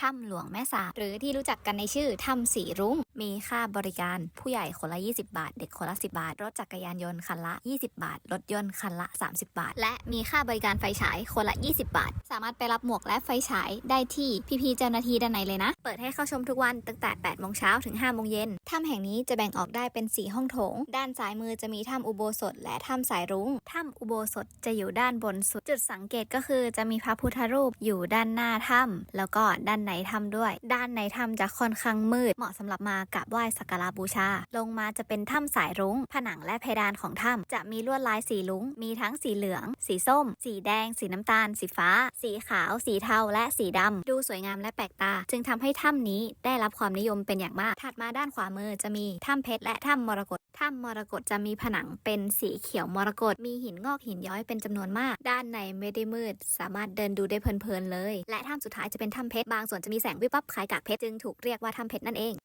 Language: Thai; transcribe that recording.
ถ้ำหลวงแม่สาหรือที่รู้จักกันในชื่อถ้ำสีรุ้ง มีค่าบริการผู้ใหญ่คนละ 20 บาท เด็กคนละ 10 บาท รถจักรยานยนต์คันละ 20 บาท รถยนต์คันละ 30 บาท และมีค่าบริการไฟฉายคนละ 20 บาท สามารถไปรับหมวกและไฟฉายได้ที่พี่ๆเจ้าหน้าที่ด้านในเลยนะ เปิดให้เข้าชมทุกวันตั้งแต่8โมงเช้าถึง5โมงเย็นถ้ำแห่งนี้จะแบ่งออกได้เป็น 4 ห้องโถง ด้านซ้ายมือจะมีถ้ำอุโบสถ และถ้ำสายรุ้งถ้ำอุโบสถจะอยู่ด้านบนสุดจุดสังเกตก็คือจะมีพระพุทธรูปอยู่ด้านหน้าถ้ำแล้วก็ด้านในถ้ำด้วย ด้านในถ้ำจะค่อนข้างมืด เหมาะสำหรับมากราบไหว้สักการะบูชา ลงมาจะเป็นถ้ำสายรุ้ง ผนังและเพดานของถ้ำจะมีลวดลายสีลุ้ง มีทั้งสีเหลือง สีส้ม สีแดง สีน้ำตาล สีฟ้า สีขาว สีเทา และสีดำ ดูสวยงามและแปลกตา จึงทำให้ถ้ำนี้ได้รับความนิยมเป็นอย่างมาก ถัดมาด้านขวามือจะมีถ้ำเพชรและถ้ำมรกตถ้ำมรกตจะมีผนังเป็นสีเขียวมรกตมีหินงอกหินย้อยเป็นจำนวนมาก ด้านในไม่ได้มืด สามารถเดินดูได้เพลินๆเลย และถ้ำสุดท้ายจะเป็นถ้ำเพชรบางสส่วนจะมีแสงวิบวับคล้ายกากเพชรจึงถูกเรียกว่าถ้ำเพชรนั่นเอง